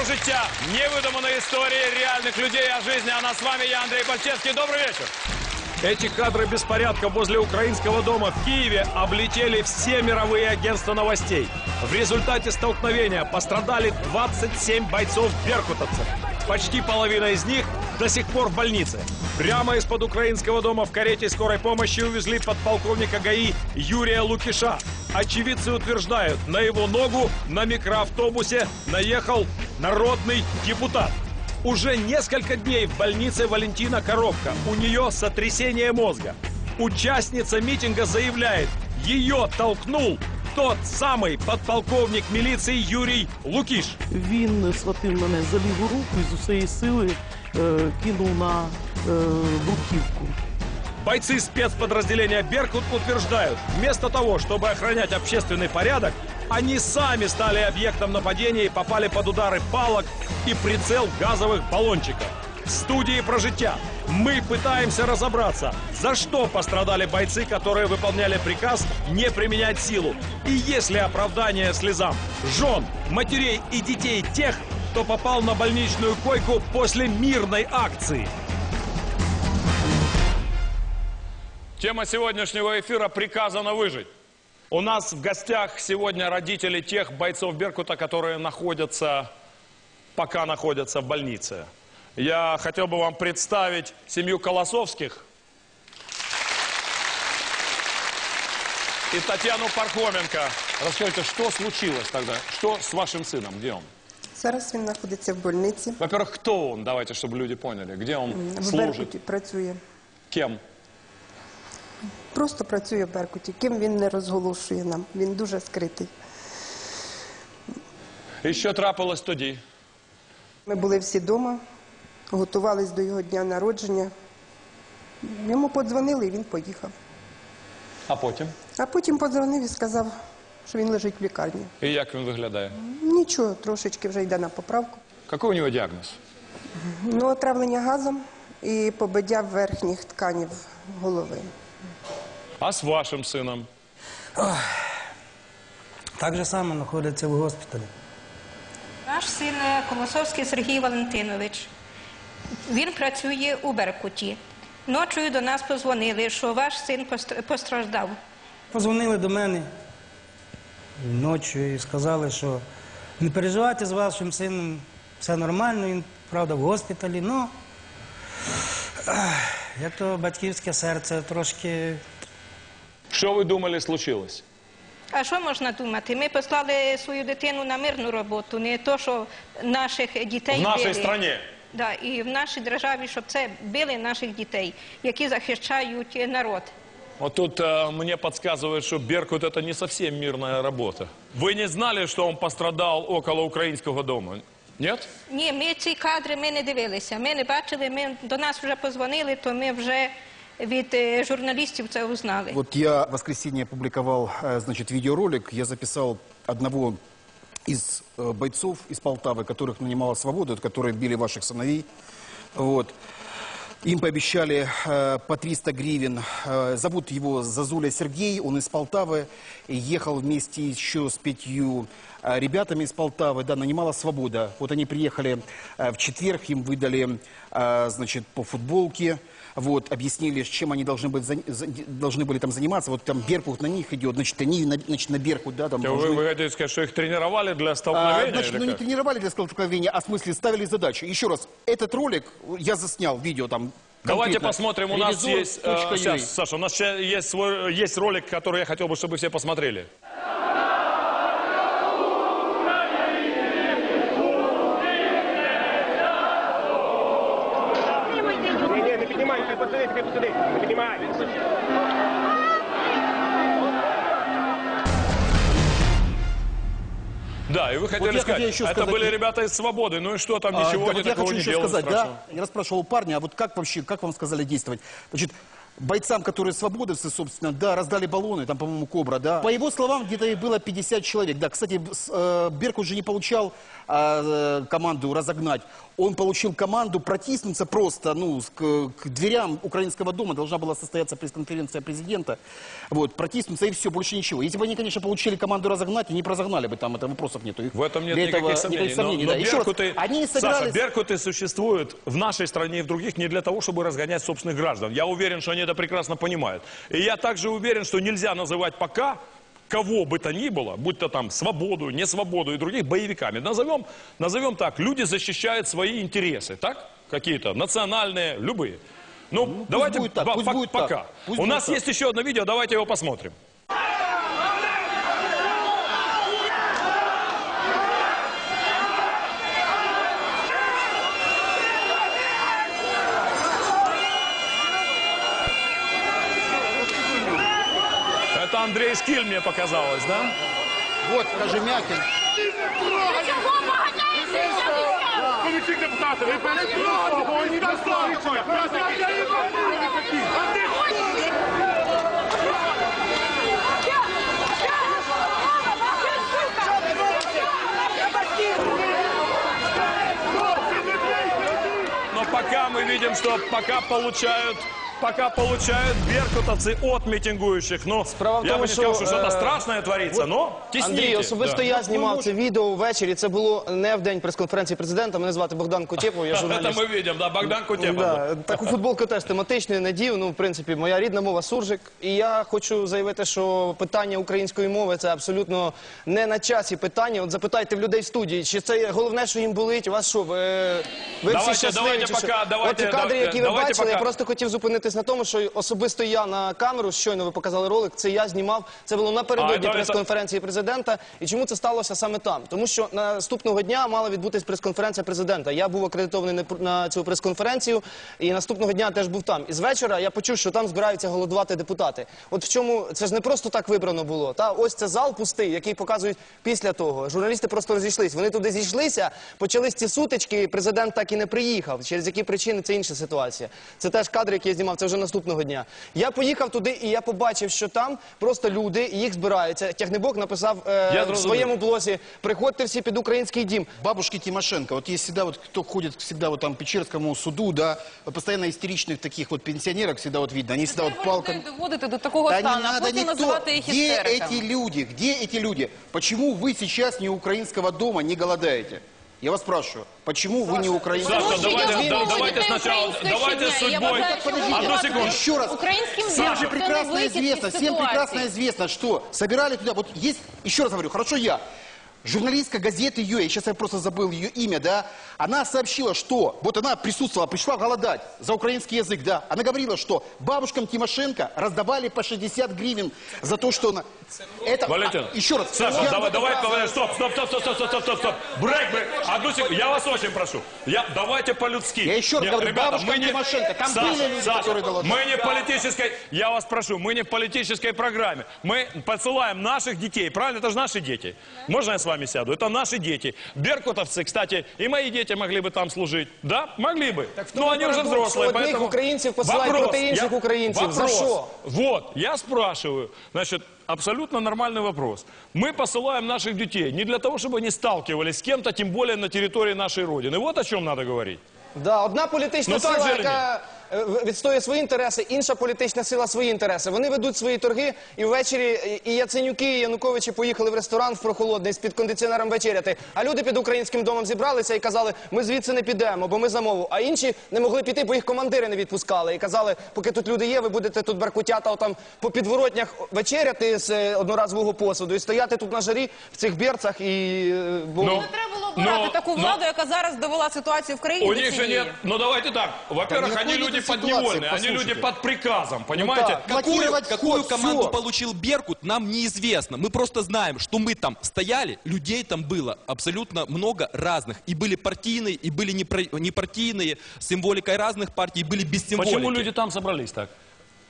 про життя. Невыдуманные истории реальных людей о жизни. А на с вами я, Андрей Пальчевский. Добрый вечер. Эти кадры беспорядка возле украинского дома в Киеве облетели все мировые агентства новостей. В результате столкновения пострадали 27 бойцов беркутовцев. Почти половина из них до сих пор в больнице. Прямо из-под украинского дома в карете скорой помощи увезли подполковника ГАИ Юрия Лукиша. Очевидцы утверждают, на его ногу на микроавтобусе наехал народный депутат. Уже несколько дней в больнице Валентина Коробка. У нее сотрясение мозга. Участница митинга заявляет, ее толкнул тот самый подполковник милиции Юрий Лукиш. Він схватив мене за ліву руку і з усієї сили е, кинув на е, бруківку. Бойцы спецподразделения «Беркут» утверждают, вместо того, чтобы охранять общественный порядок, они сами стали объектом нападения и попали под удары палок и прицел газовых баллончиков. Студии «Про життя» мы пытаемся разобраться, за что пострадали бойцы, которые выполняли приказ не применять силу. И есть ли оправдание слезам жен, матерей и детей тех, кто попал на больничную койку после мирной акции. Тема сегодняшнего эфира «Приказано выжить». У нас в гостях сегодня родители тех бойцов Беркута, которые находятся, пока находятся в больнице. Я хотел бы вам представить семью Колосовских и Татьяну Пархоменко. Расскажите, что случилось тогда? Что с вашим сыном? Где он? Зараз він знаходиться в больниці. Во-первых, кто он? Давайте, чтобы люди поняли. Где он В служит? Беркуті працює. Кем? Просто працює в Беркуті. Ким він не розголошує нам. Він дуже скритий. І що трапилось тоді? Ми були всі вдома, готувались до його дня народження. Йому подзвонили і він поїхав. А потім? А потім подзвонив і сказав, що він лежить в лікарні. І як він виглядає? Нічого, трошечки вже йде на поправку. Какой у нього діагноз? Ну, отравлення газом і побиття верхніх тканів голови. А з вашим сином? Так же само знаходиться в госпіталі. Наш син е, Колосовський Сергій Валентинович. Він працює у Беркуті. Ночою до нас позвонили, що ваш син постр- постраждав. Позвонили до мене ночі і сказали, що не переживайте з вашим сином, все нормально, він, правда, в госпіталі. Ну, ех, як то батьківське серце трошки Що ви думали случилось? А що можна думати? Ми послали свою дитину на мирну роботу, не то, що наших дітей В нашій били. страні. Да, і в нашій державі, щоб це били наших дітей, які захищають е, народ. Вот тут э, мне подсказывают, что Беркут это не совсем мирная работа. Вы не знали, что он пострадал около украинского дома? Нет? Ні, ми ці кадри ми не дивилися. Ми не бачили. Ми до нас вже позвонили, то ми вже від е, журналістів це узнали. Вот я в воскресенье опубликовал, э, значит, видеоролик. Я записал одного из э, бойцов из Полтавы, которых нанимала «Свобода», которые били ваших сыновей. Вот. Им пообещали э, по 300 гривен. Э, зовут его Зазуля Сергей, он из Полтавы. И ехал вместе еще с пятью э, ребятами из Полтавы. Да, нанимала «Свобода». Вот они приехали э, в четверг, им выдали, э, значит, по футболке. Вот, объяснили, с чем они должны, быть, зан- за- должны были там заниматься. Вот там Беркут на них идет, значит, они на, значит, на Беркут, да, там Вы, должны- вы хотите сказать, что их тренировали для а, столкновения? значит, или ну не как? тренировали для столкновения, а в смысле ставили задачу. Еще раз, этот ролик я заснял, видео там. Давайте конкретно. посмотрим. У нас Ревизор есть... э, точка сейчас, UA. Саша, у нас сейчас есть, свой, есть ролик, который я хотел бы, чтобы все посмотрели. піднімай, хай посидить, хай посидить. Не піднімай. Да, и вы хотели я сказать, хотел еще это сказать- были ребята из «Свободы». Ну и что там, А, ничего да, они вот я такого хочу не еще делали сказать, страшного. да, я расспрашивал у парня, а вот как вообще, как вам сказали действовать? Значит, бойцам, которые свободовцы, собственно, да, раздали баллоны, там, по-моему, Кобра, да. По его словам, где-то их было 50 человек. Да, кстати, с- э, Беркут же не получал э, команду разогнать. он получил команду протиснуться просто, ну, к, к дверям Украинского дома должна была состояться пресс-конференция президента, вот, протиснуться и все, больше ничего. Если бы они, конечно, получили команду разогнать, они разогнали бы, там, это вопросов нету. Их В этом нет никаких этого сомнений. никаких сомнений, но, да. но Еще раз, беркуты, они не Саша, собирались... беркуты существуют в нашей стране и в других не для того, чтобы разгонять собственных граждан. Я уверен, что они это прекрасно понимают. И я также уверен, что нельзя называть пока кого бы то ни было, будь то там свободу, не свободу и других, боевиками. Назовем, назовем так, люди защищают свои интересы, так? Какие-то национальные, любые. Ну, давайте будет так, пусть будет так. пока. Пусть У будет нас так. есть еще одно видео, давайте его посмотрим. Это Андрей Шкиль мне показалось, да? Вот, Кожемякин. Помічник депутата, ви перестали, бо він не дослухає. Но пока мы видим, что пока получают, пока получают беркутовцы от митингующих. Ну, Справа в я тому, бы не сказал, що, что что-то е, страшное творится, но тесните. Андрій, особисто Да. я знімав це відео ввечері. Це було не в день прес-конференції президента. Мене звати Богдан Кутєпов, я Это журналіст. мы видим, да, Богдан Кутепов. Да, таку футболку теж тематичну, надію. Ну, в принципі, моя рідна мова суржик. І я хочу заявити, що питання української мови це абсолютно не на часі питання. От запитайте в людей в студії, чи це головне, що їм болить? У вас що? Ви, ви Давайте, всі щасливі? давайте чи що? пока, давайте, От ці кадри, да- які ви давайте бачили, я пока. просто хотів зупинитись на тому, що особисто я на камеру, щойно ви показали ролик, це я знімав. Це було А, напередодні прес-конференції президента. І чому це сталося саме там? Тому що наступного дня мала відбутись прес-конференція президента. Я був акредитований на пр- на цю прес-конференцію, і наступного дня теж був там. І з вечора я почув, що там збираються голодувати депутати. От в чому це ж не просто так вибрано було. Та ось це зал пустий, який показують після того. Журналісти просто розійшлись. Вони туди зійшлися, почались ці сутички. і Президент так і не приїхав. Через які причини це інша ситуація. Це теж кадри, які я знімав Це вже наступного дня. Я поїхав туди, і я побачив, що там просто люди, і їх збираються. Тягнебок написав е, Я в зрозумів. своєму блозі: приходьте всі під український дім. Бабушки Тимошенко, вот есть всегда вот, кто ходит всегда вот там к Печерскому суду, да, постоянно истеричных таких вот пенсионерок всегда вот видно, они всегда вот палками. доводити до такого Да не стану, а надо потім никто. називати їх Где істериками. эти люди? Где эти люди? Почему вы сейчас не у украинского дома не голодаете? Я вас спрашиваю, почему вы не украинцы? Саша, Тому давайте, да- давайте сначала, давайте с я судьбой. Подождите, Одну секунду. Еще раз. Украинским Всем же прекрасно известно, всем прекрасно известно, что собирали туда, вот есть, еще раз говорю, хорошо я, журналистка газеты ее, я сейчас я просто забыл ее имя, да, она сообщила, что, вот она присутствовала, пришла голодать за украинский язык, да, она говорила, что бабушкам Тимошенко раздавали по 60 гривен за то, что она... Это, Валентин, а, еще раз. Саша, я- давай, давай, давай, стоп, стоп, стоп, стоп, стоп, стоп, стоп, стоп, стоп. Брейк, брейк. Одну секунду, я вас очень прошу. Я, давайте по-людски. Я еще раз Нет, говорю, ребята, бабушка не... Тимошенко, там Саша, были люди, Саша, которые голодали. мы не в политической, я вас прошу, мы не в политической программе. Мы посылаем наших детей, правильно, это же наши дети. Можно я с вами сяду? Это наши дети. Беркутовцы, кстати, и мои дети могли бы там служить. Да, могли бы. Но они уже парадокс, взрослые, что одних поэтому... украинцев посылают Вопрос, против інших я- українців. За вопрос. що? Вот, я спрашиваю, значит, абсолютно нормальный вопрос. Мы посылаем наших детей не для того, чтобы они сталкивались с кем-то, тем более на территории нашей Родины. Вот о чем надо говорить. Да, одна політична Ну, так сила, же яка е, відстоює свої інтереси, інша політична сила свої інтереси. Вони ведуть свої торги, і ввечері і Яценюки, і Януковичі поїхали в ресторан в прохолодний з під кондиціонером вечеряти. А люди під українським домом зібралися і казали, ми звідси не підемо, бо ми за мову. А інші не могли піти, бо їх командири не відпускали. І казали, поки тут люди є, ви будете тут баркутята отам по підворотнях вечеряти з е, одноразового посуду і стояти тут на жарі в цих берцах і е, бо Ну, Треба було обирати Но- таку но- владу, яка зараз довела ситуацію в країні У них же нет, ну давайте так. Во-первых, они нет люди ситуации, подневольные, они люди под приказом, понимаете? так. Какую, Блокировать какую вход, команду всё. получил Беркут, нам неизвестно. Мы просто знаем, что мы там стояли, людей там было абсолютно много разных. И были партийные, и были непартийные, с символикой разных партий, и были без символики. Почему люди там собрались так?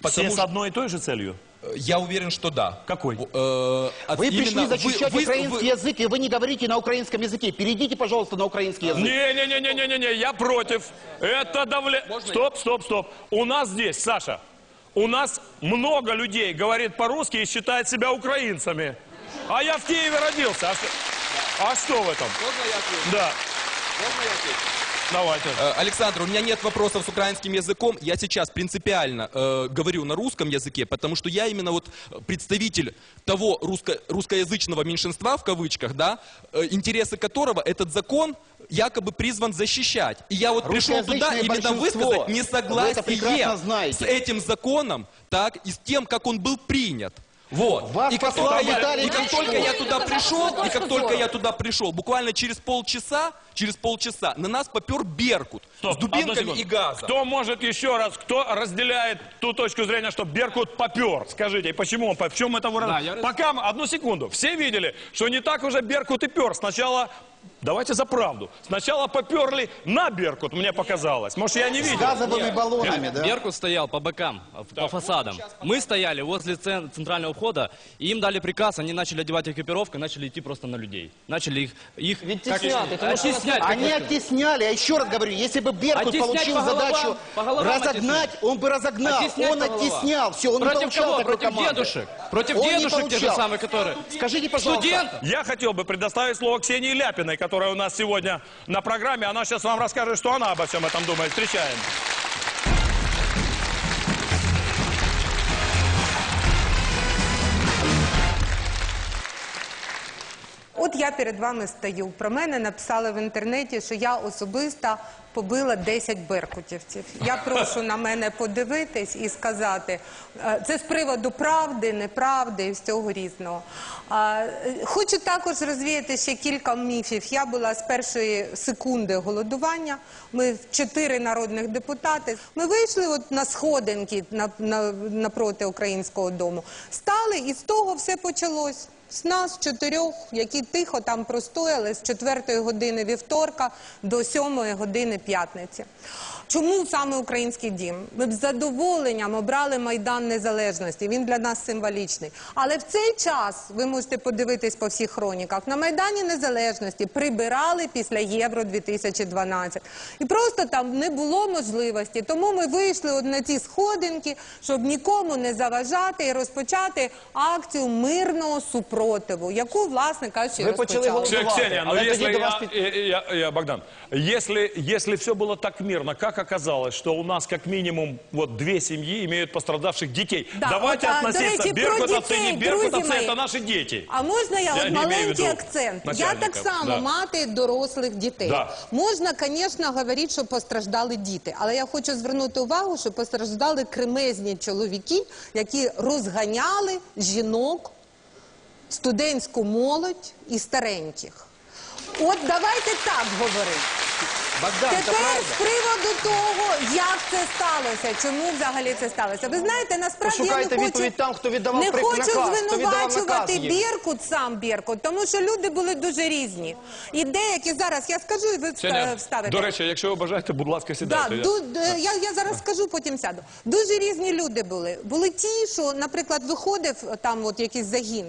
Потому Все с одной и той же целью? Я уверен, что да. Какой? Э, от- Вы именно пришли защищать вы- вы- украинский вы- язык, и вы не говорите на украинском языке. Перейдите, пожалуйста, на украинский язык. Не-не-не-не-не-не, я против. Это давление. Стоп, стоп, стоп. У нас здесь, Саша, у нас много людей говорит по-русски и считает себя украинцами. А я в Киеве родился. А что, а что в этом? Можно я отвечу? Да. Можно я отвечу? Давайте. Э, Александр, у меня нет вопросов с украинским языком. Я сейчас принципиально э, говорю на русском языке, потому что я именно вот представитель того русско- русскоязычного меньшинства, в кавычках, да, э, интересы которого этот закон якобы призван защищать. И я вот пришел туда именно высказать несогласие с этим законом, так, и с тем, как он был принят. Вот. Вас и как, только я, и как только я туда пришел, и как только я туда пришел, буквально через полчаса, через полчаса на нас попер Беркут Стоп, с дубинками и газом. Кто может еще раз, кто разделяет ту точку зрения, что Беркут попер? Скажите, почему он попер? В чем это выражается? Пока, мы- одну секунду, все видели, что не так уже Беркут и пер. Сначала, давайте за правду, сначала поперли на Беркут, мне показалось. Может, я не видел. Газовыми баллонами, да? Беркут стоял по бокам, в- по фасадам. Мы стояли возле цен- центрального входа, и им дали приказ, они начали одевать экипировку, начали идти просто на людей. Начали их... их Відтісняти, тому що оттеснять. Они оттесняли, я еще раз говорю, если бы Беркут Оттеснять получил по головам, задачу по головам разогнать, он бы разогнал. Оттеснять он оттеснял, все, он не Против получал кого? такой Против команды. дедушек. Против Он не дедушек тех же самых, которые... Скажите, пожалуйста. Студентов. Я хотел бы предоставить слово Ксении Ляпиной, которая у нас сегодня на программе. Она сейчас вам расскажет, что она обо всем этом думает. Встречаем. От я перед вами стою. Про мене написали в інтернеті, що я особисто побила 10 беркутівців. Я прошу на мене подивитись і сказати, е, це з приводу правди, неправди і всього різного. Е, Хочу також розвіяти ще кілька міфів. Я була з першої секунди голодування. Ми чотири народних депутати. Ми вийшли от на сходинки на, на, напроти українського дому, стали, і з того все почалось. З нас чотирьох, які тихо там простояли з 4 години вівторка до 7 години п'ятниці. Чому саме український дім? Ми б з задоволенням обрали Майдан Незалежності. Він для нас символічний. Але в цей час ви можете подивитись по всіх хроніках. На Майдані Незалежності прибирали після Євро 2012. І просто там не було можливості. Тому ми вийшли от на ці сходинки, щоб нікому не заважати і розпочати акцію мирного супротиву, яку, власне кажучи, Ви почали розпочали. Ксе- Бывает. Ксения, А но это если не до вас я, пи- я- я- я- Богдан, если, если все было так мирно, как оказалось, что у нас как минимум вот две семьи имеют пострадавших детей? Да, Давайте от, а, относиться, до речі, про беркутовцы, дітей, не беркутовцы, друзі мої. это наши дети. А можна я, Я от не имею в маленький виду акцент? Я начальников, так само да. мати дорослих дітей. Да. Можна, звісно, говорити, що постраждали діти, але я хочу звернути увагу, що постраждали кремезні чоловіки, які розганяли жінок, студентську молодь і стареньких. От давайте так говорити. Богдан, це Тепер правда. з приводу того, як це сталося, чому взагалі це сталося. Ви знаєте, насправді я не хочу, відповідь там, хто віддавав не хочу наказ, хто віддавав звинувачувати наказ їм. Беркут, сам Беркут, тому що люди були дуже різні. І деякі зараз я скажу, і ви вставите. до речі, якщо ви бажаєте, будь ласка, Да, сідайте. Я- ду- д- я, я зараз скажу, потім сяду. Дуже різні люди були. Були ті, що, наприклад, виходив там от якийсь загін.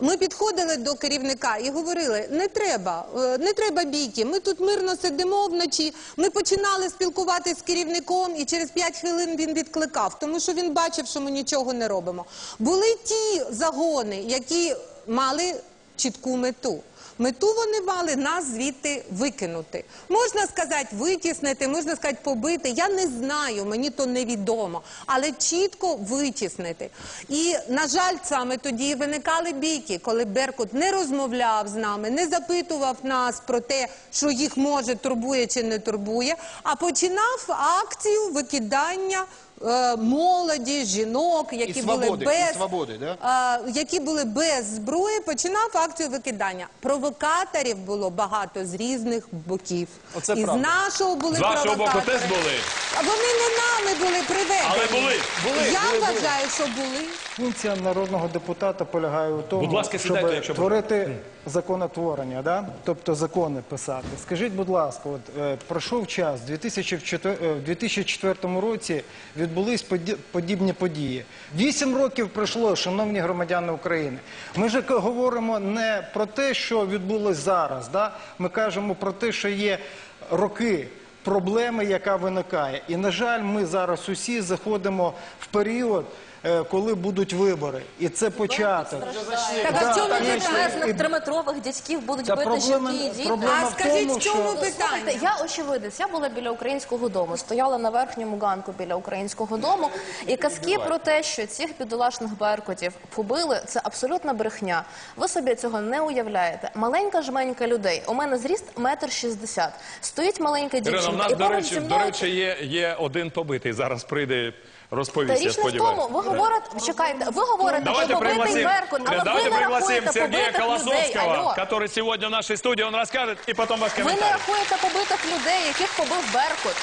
Ми підходили до керівника і говорили: не треба, е, не треба бійки. Ми тут мирно сидимо вночі. Ми починали спілкуватися з керівником, і через 5 хвилин він відкликав, тому що він бачив, що ми нічого не робимо. Були ті загони, які мали чітку мету. Мету вони мали нас звідти викинути. Можна сказати, витіснити, можна сказати, побити. Я не знаю, мені то невідомо. Але чітко витіснити. І, на жаль, саме тоді виникали бійки, коли Беркут не розмовляв з нами, не запитував нас про те, що їх може турбує чи не турбує, а починав акцію викидання. Е, Молоді, жінок, які І були без і свободи, да? які були без зброї, починав акцію викидання. Провокаторів було багато з різних боків. Оце і правда. з нашого були З вашого боку провокатори. теж були. А вони не нами були приведені. Але були, були, Я були, були. вважаю, що були. Функція народного депутата полягає у тому, Будь ласка, щоб сідайте, якщо творити законотворення, да? тобто закони писати. Скажіть, будь ласка, от е, пройшов час, 2004, е, в 2004 році відбулись поді- подібні події. Вісім років пройшло, шановні громадяни України. Ми ж говоримо не про те, що відбулось зараз. Да? Ми кажемо про те, що є роки проблеми, яка виникає. І, на жаль, ми зараз усі заходимо в період е, коли будуть вибори. І це початок. Так, а в чому так, питання? Триметрових дядьків будуть Та бити проблема- жінки і діти. проблема А в скажіть, тому, в чому що- слухайте, Я очевидець, я була біля українського дому, стояла на верхньому ганку біля українського дому, і казки про те, що цих бідолашних беркутів побили, це абсолютна брехня. Ви собі цього не уявляєте. Маленька жменька людей. У мене зріст метр шістдесят. Стоїть маленька Ірина, в дівчинка, нас, і до поруч речі, зі до мною речі є, є один побитий. Зараз прийде розповість, я річ не в сподіваюся. тому, ви говорите, чекайте, ви говорите Давайте побитий пригласим, беркут, але давайте ви не пригласим рахуєте Сергея побитих людей. Колосовского, Алло. который сегодня в нашей студии, он расскажет, и потом ваш Ви не комментарий. рахуєте побитих людей, яких побив Беркут.